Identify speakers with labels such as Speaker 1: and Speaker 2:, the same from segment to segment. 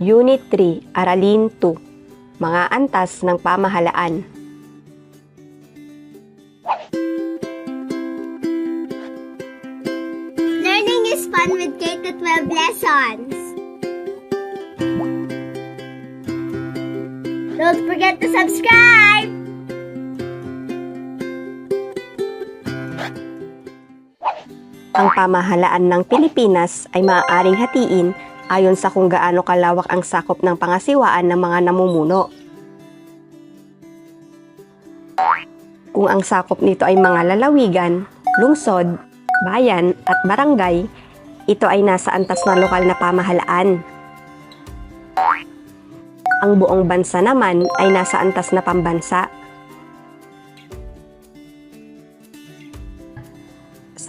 Speaker 1: Unit 3, Aralin 2, Mga Antas ng Pamahalaan.
Speaker 2: Learning is fun with K-12 lessons. Don't forget to subscribe!
Speaker 1: Ang pamahalaan ng Pilipinas ay maaaring hatiin ayon sa kung gaano kalawak ang sakop ng pangasiwaan ng mga namumuno. Kung ang sakop nito ay mga lalawigan, lungsod, bayan at barangay, ito ay nasa antas na lokal na pamahalaan. Ang buong bansa naman ay nasa antas na pambansa.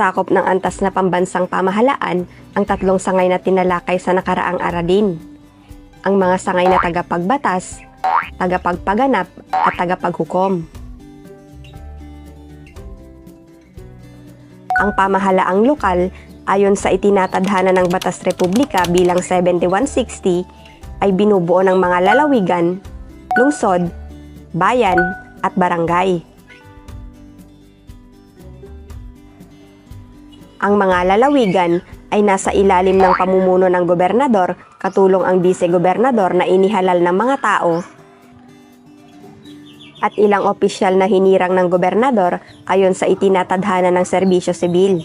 Speaker 1: Sakop ng antas na pambansang pamahalaan ang tatlong sangay na tinalakay sa nakaraang aralin. Ang mga sangay na tagapagbatas, tagapagpaganap at tagapaghukom. Ang pamahalaang lokal ayon sa itinatadhana ng Batas Republika bilang 7160 ay binubuo ng mga lalawigan, lungsod, bayan at barangay. Ang mga lalawigan ay nasa ilalim ng pamumuno ng gobernador katulong ang vice-gobernador na inihalal ng mga tao at ilang opisyal na hinirang ng gobernador ayon sa itinatadhana ng serbisyo sibil.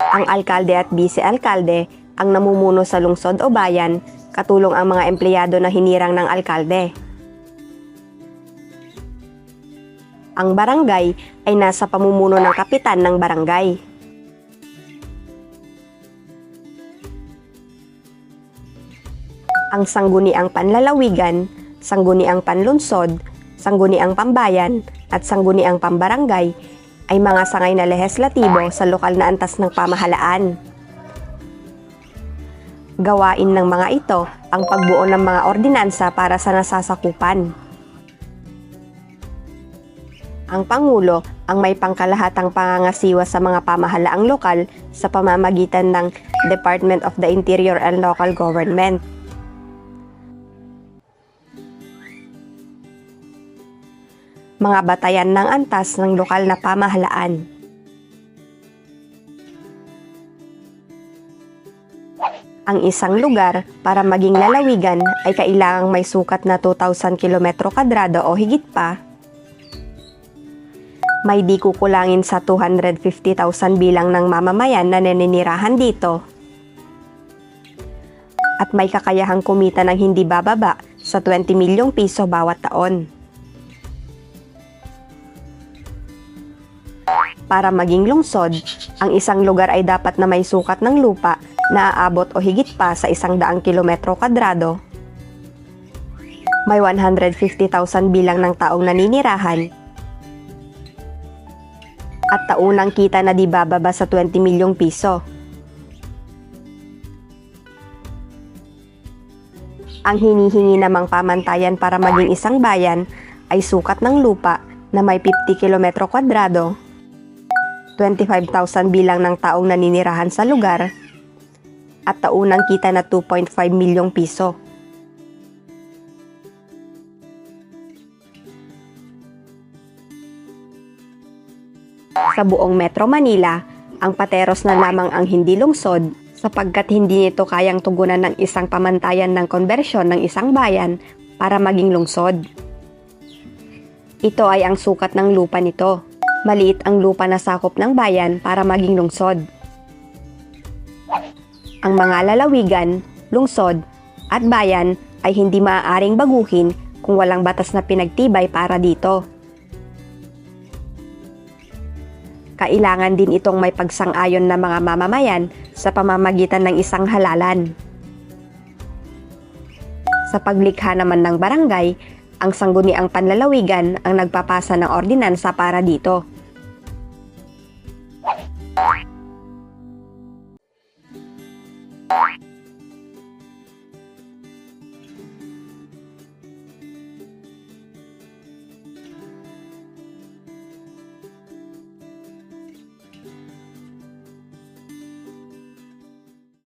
Speaker 1: Ang alkalde at vice-alkalde ang namumuno sa lungsod o bayan katulong ang mga empleyado na hinirang ng alkalde. Ang barangay ay nasa pamumuno ng kapitan ng barangay. Ang sangguniang panlalawigan, sangguniang panlunsod, sangguniang pambayan, at sangguniang pambarangay ay mga sangay na lehislatibo sa lokal na antas ng pamahalaan. Gawain ng mga ito ang pagbuo ng mga ordinansa para sa nasasakupan ang Pangulo ang may pangkalahatang pangangasiwa sa mga pamahalaang lokal sa pamamagitan ng Department of the Interior and Local Government. Mga batayan ng antas ng lokal na pamahalaan. Ang isang lugar para maging lalawigan ay kailangang may sukat na 2,000 km kadrado o higit pa may di kukulangin sa 250,000 bilang ng mamamayan na naninirahan dito. At may kakayahang kumita ng hindi bababa sa 20 milyong piso bawat taon. Para maging lungsod, ang isang lugar ay dapat na may sukat ng lupa na aabot o higit pa sa isang daang kilometro kadrado. May 150,000 bilang ng taong naninirahan at taunang kita na di bababa sa 20 milyong piso. Ang hinihingi namang pamantayan para maging isang bayan ay sukat ng lupa na may 50 kilometro kwadrado, 25,000 bilang ng taong naninirahan sa lugar, at taunang kita na 2.5 milyong piso. Sa buong Metro Manila, ang Pateros na lamang ang hindi lungsod sapagkat hindi nito kayang tugunan ng isang pamantayan ng konbersyon ng isang bayan para maging lungsod. Ito ay ang sukat ng lupa nito. Maliit ang lupa na sakop ng bayan para maging lungsod. Ang mga lalawigan, lungsod, at bayan ay hindi maaaring baguhin kung walang batas na pinagtibay para dito. Kailangan din itong may pagsang-ayon na mga mamamayan sa pamamagitan ng isang halalan. Sa paglikha naman ng barangay, ang sangguniang panlalawigan ang nagpapasa ng ordinansa para dito.